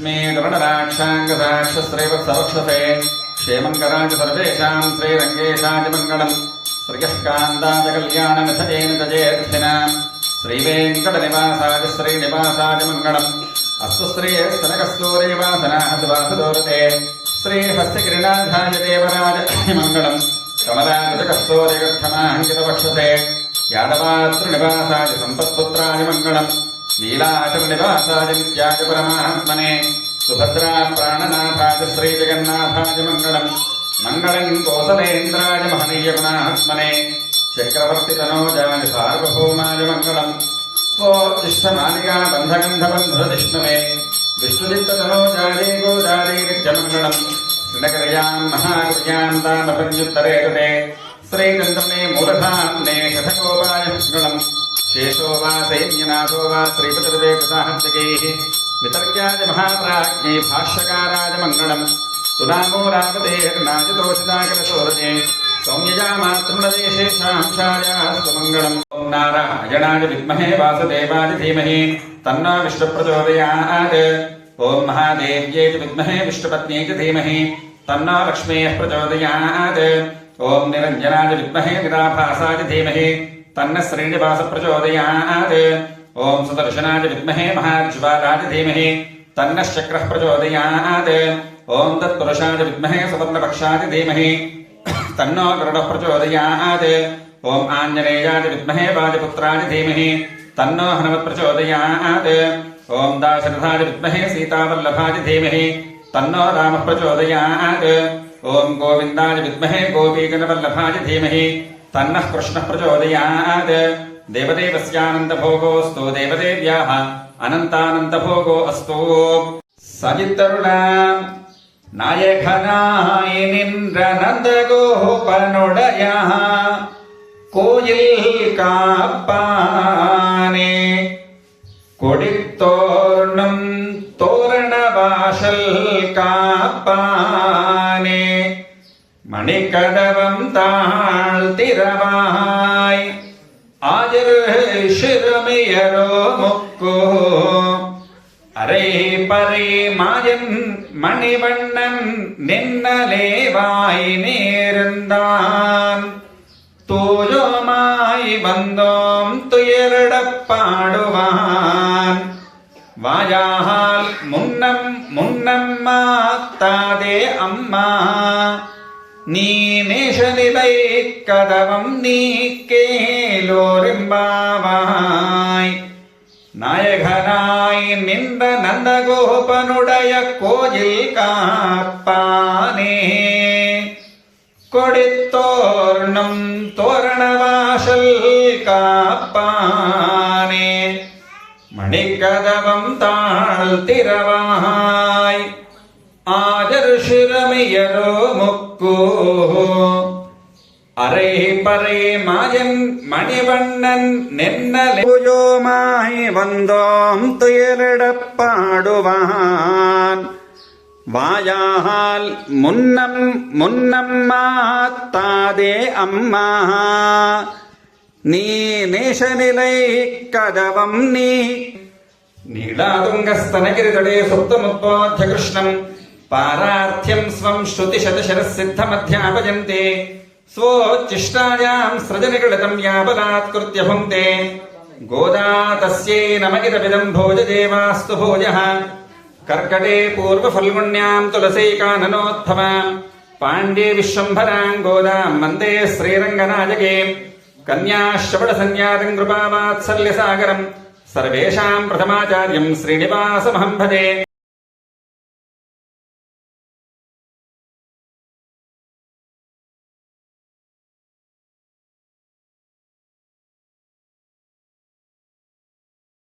मे गरुणराक्षाङ्गसाक्षस्त्रैवत्सवक्षसे क्षेमम् कराच सर्वेषाम् श्रीरङ्गेशाच मङ्गलम् श्रियः कान्ताजकल्याणमिथजेन तजेर्थिना श्रीवेङ्कटनिवासाय श्रीनिवासाय मङ्गलम् अस्तु श्रीस्तनकस्तूरीवासनाः सुवासदोरते श्रीहस्तकिरणाधाय देवराज मङ्गलम् कमलाकृतकस्तूरिगर्थमाङ्कितवक्षसे यादवातृनिवासाय सम्पत्पुत्राय मङ्गलम् శ్రీలాచరనివాసాదిత్యాచ పరమాత్మనే. సుభద్రా ప్రాణనాథాచ శ్రీ జగన్నాథాచ మంగళం. మంగళం కోసలేంద్రాయ మహనీయగుణాత్మనే. చక్రవర్తి తనోజాని సార్వభౌమాయ మంగళం. స్వోష్ఠమాలికా బంధగంధబంధురతిష్ణుమే విష్ణుజిత్తనోజాని గోదారి నిత్యమంగళం శ్రీనగరయాం మహాకృత్యాం తామపర్యుత్తరేకతే శ్రీచంద్రమే మూలధా शेषो वा सैन्यनाथो वा श्रीपतिर्वे कृताहन्तिकैः वितर्क्याय महाप्राज्ञै भाष्यकाराय मङ्गलम् सुनामो रामतेर्नाजतोषिताकिलशोरते सौम्यजा मातृणदेशेषांशायास्तु मङ्गलम् ॐ नारायणाय विद्महे वासुदेवाय धीमहि तन्नो विष्णुप्रचोदयात् ॐ महादेव्यै विद्महे विष्णुपत्न्यै च धीमहि तन्नो लक्ष्मीः प्रचोदयात् ॐ निरञ्जनाय विद्महे निराभासाय धीमहि तन्न श्रीनिवास प्रचोदयात् ॐ सुदर्शनाय विद्महे महाज्वालाय धीमहि तन्न शक्रः प्रचोदयात्। ॐ तत्पुरुषाय विद्महे सुवर्णपक्षाय धीमहि। तन्नो गरुडः प्रचोदयात्। ॐ आञ्जनेयाय विद्महे वाजपुत्राय धीमहि। तन्नो हनुमत् प्रचोदयात्। ॐ दाशरथाय विद्महे सीतावल्लभाय धीमहि। तन्नो रामः प्रचोदयात्। ॐ गोविन्दाय विद्महे गोपीगणवल्लभाय धीमहि। తన్న కృష్ణ ప్రచోదయాత్. దేవదేవస్యానందభోగోస్తు దేవదేవ్యా అనంతానందభోగో అస్తు. సవితరుణాం நாயகனாயினின்றனந்தகோபனுடைய கோயில் காப்பானே கொடித்தோ மணிக்கடவம் தாழ்த்திரவாய் ஆதிர் சிறுமியரோ முக்கோ. அரை பறை மாயன் மணிவண்ணன் நின்னலேவாய் நேர்ந்தான். தூயோமாய் வந்தோம் துயரிடப் பாடுவான். வாயால் முன்னம் முன்னம்மா தாதே அம்மா. നീ മേഷനിലൈ കഥവം നീക്കേലോറിമ്പാവായി നായകനായി നിന്ദ നന്ദഗോപനുടയ കോയിൽ കാപ്പാനേ. കൊടിത്തോർണം തോരണവാശൽ കാപ്പാനേ. മണിക്കഥവം താഴ്ത്തിരവായി ആദർശിരമയരോ அரை பறை மாயன் மணிவண்ணன் நென்னலையோமாய் வந்தோம் துயரிடப்பாடுவான் வாயால் முன்னம் முன்னம்மா தாதே அம்மா நீ நேசநிலை கதவம் நீ நீடாதுங்கஸ்தனகிரிதலே சுத்தமுத்வாத்திய கிருஷ்ணம் പാരാർത്ഥ്യം സ്വം ശ്രുതിശതശരസിദ്ധമധ്യാപജന്തെ സ്വോച്ചിഷ്ടായാം സൃജനകൃതം യാപതാത്കൃത്യ ഭുങ്ക്തെ ഗോദാ ഭോജദേവാസ്തു ഭോജഃ. കർക്കടേ പൂർവഫൽഗുണ്യാം തുളസൈകാനനോത്ഥമ പാണ്ഡ്യേ വിശ്വംഭരാം ഗോദാം വന്ദേ ശ്രീരംഗനായകേ കന്യാശ്രവണസഞ്ജാതം കൃപാവാത്സല്യസാഗരം സർവേഷാം പ്രഥമാചാര്യം